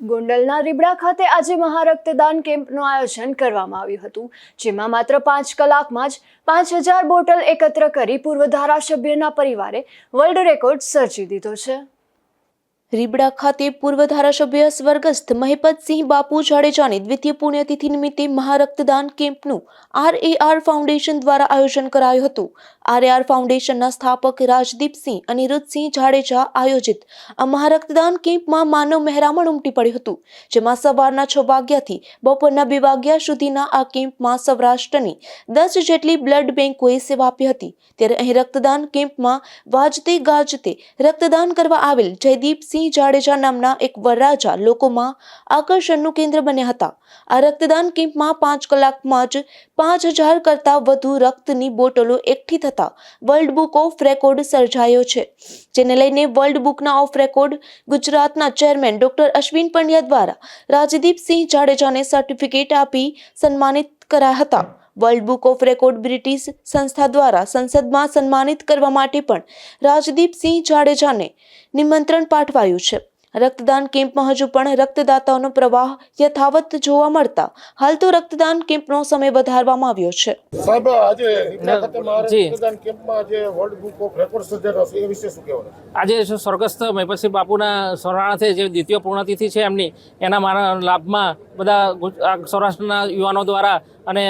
ગોંડલના રીબડા ખાતે આજે મહારક્તદાન કેમ્પનું આયોજન કરવામાં આવ્યું હતું, જેમાં માત્ર પાંચ કલાકમાં જ પાંચ હજાર બોટલ એકત્ર કરી પૂર્વ ધારાસભ્યના પરિવારે વર્લ્ડ રેકોર્ડ સર્જી દીધો છે. રીબડા ખાતે પૂર્વ ધારાસભ્ય સ્વર્ગસ્થ મહેપતસિંહ બાપુ જાડેજાની દ્વિતીય પુણ્યતિથિ નિમિત્તે મહારક્તદાન કેમ્પનું આર એ આર ફાઉન્ડેશન દ્વારા આયોજન કરાયું હતું. આર એ આર ફાઉન્ડેશનના સ્થાપક રાજદીપસિંહ અનિરુદ્ધસિંહ જાડેજા આયોજિત આ મહારક્તદાન કેમ્પમાં માનવ મહેરામણ ઉમટી પડ્યું હતું, જેમાં સવારના છ વાગ્યાથી બપોરના બે વાગ્યા સુધીના આ કેમ્પમાં સૌરાષ્ટ્રની દસ જેટલી બ્લડ બેંકોએ સેવા આપી હતી. ત્યારે અહીં રક્તદાન કેમ્પમાં વાજતે ગાજતે રક્તદાન કરવા આવેલ જયદીપસિંહ જાડેજા નામના એક વરરાજા લોકોમાં આકર્ષણનું કેન્દ્ર બન્યા હતા. આ રક્તદાન કેમ્પમાં પાંચ કલાકમાં જ પાંચ હજાર કરતાં વધુ રક્તની બોટલો એકઠી થતા વર્લ્ડ બુક ઓફ રેકોર્ડ સર્જાયો છે, જેને લઈને વર્લ્ડ બુકના ઓફ રેકોર્ડ ગુજરાતના ચેરમેન ડોક્ટર અશ્વિન પંડ્યા દ્વારા રાજદીપસિંહ જાડેજાને સર્ટિફિકેટ આપી સન્માનિત કરાયા હતા. World book of record British સંસ્થા દ્વારા સંસદમાં સન્માનિત કરવા માટે પણ રાજદીપસિંહ જાડેજાને નિમંત્રણ પાઠવાયું છે. રક્તદાન કેમ્પમાં હજુ પણ રક્તદાતાઓનો પ્રવાહ યથાવત જોવા મળતા હાલ તો રક્તદાન કેમ્પનો સમય વધારવામાં આવ્યો છે. સાહેબ આજે. મહારક્તદાન કેમ્પમાં જે વર્લ્ડ બુક ઓફ રેકોર્ડ સર્જન છે એ વિશે શું કહેવાનું આજે સ્વર્ગસ્થ મહિપતસિંહ બાપુના સ્મરણાર્થે જે દ્વિતીય પૂર્ણતિથિ છે એમની એના મારા લાભમાં બધા સૌરાષ્ટ્રના યુવાનો દ્વારા અને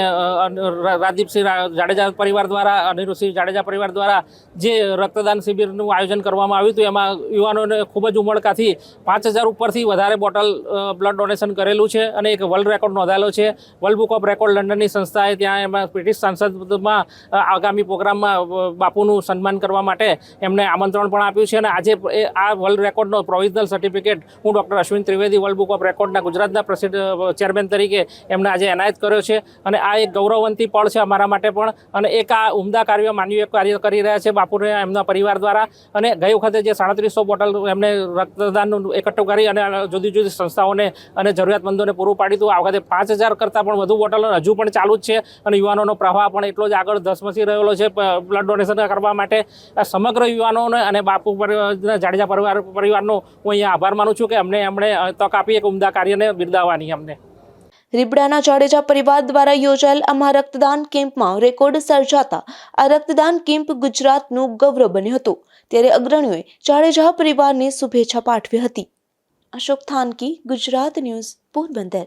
રાજદીપસિંહ જાડેજા પરિવાર દ્વારા, અનિરુદ્ધસિંહ જાડેજા પરિવાર દ્વારા જે રક્તદાન શિબિરનું આયોજન કરવામાં આવ્યું હતું, એમાં યુવાનોને ખૂબ જ ઉમળકાથી પાંચ હજાર ઉપરથી વધારે બોટલ બ્લડ ડોનેશન કરેલું છે અને એક વર્લ્ડ રેકોર્ડ નોંધાયેલો છે. વર્લ્ડ બુક ઓફ રેકોર્ડ લંડનની સંસ્થાએ ત્યાં એમાં બ્રિટિશ સાંસદમાં આગામી પ્રોગ્રામમાં બાપુનું સન્માન કરવા માટે એમને આમંત્રણ પણ આપ્યું છે અને આજે આ વર્લ્ડ રેકોર્ડનો પ્રોવિઝનલ સર્ટિફિકેટ હું doctor Ashwin Trivedi, world book of રેકોર્ડના ગુજરાતના પ્રસિદ્ધ ચેરમેન તરીકે એમને આજે એનાયત કર્યો છે. અને આ એક ગૌરવવંતી પળ છે અમારા માટે પણ. અને એક આ ઉમદા કાર્ય માનવીય કાર્ય કરી રહ્યા છે બાપુને એમના પરિવાર દ્વારા. અને ગઈ વખતે જે સાડત્રીસો બોટલ એમને રક્તદાનનું એકઠું કરી અને જુદી જુદી સંસ્થાઓને અને જરૂરિયાતમંદોને પૂરું પાડ્યું હતું. આ વખતે પાંચ હજાર કરતાં પણ વધુ બોટલ હજુ પણ ચાલુ જ છે. અને યુવાનોનો પ્રવાહ પણ એટલો જ આગળ ધસમસી રહેલો છે. બ્લડ ડોનેશન કરવા માટે આ સમગ્ર યુવાનોને અને બાપુ જાડેજા પરિવાર, પરિવારનો હું અહીંયા આભાર માનું છું કે અમને એમણે તક આપી એક ઉમદા કાર્યને બિરદાવવાની અમને. રીબડાના જાડેજા પરિવાર દ્વારા યોજાયેલ આમાં રક્તદાન કેમ્પમાં રેકોર્ડ સર્જાતા આ રક્તદાન કેમ્પ ગુજરાતનું ગૌરવ બન્યું હતું. ત્યારે અગ્રણીઓએ જાડેજા પરિવારને શુભેચ્છા પાઠવી હતી. અશોક થાનકી, ગુજરાત ન્યૂઝ, પોરબંદર.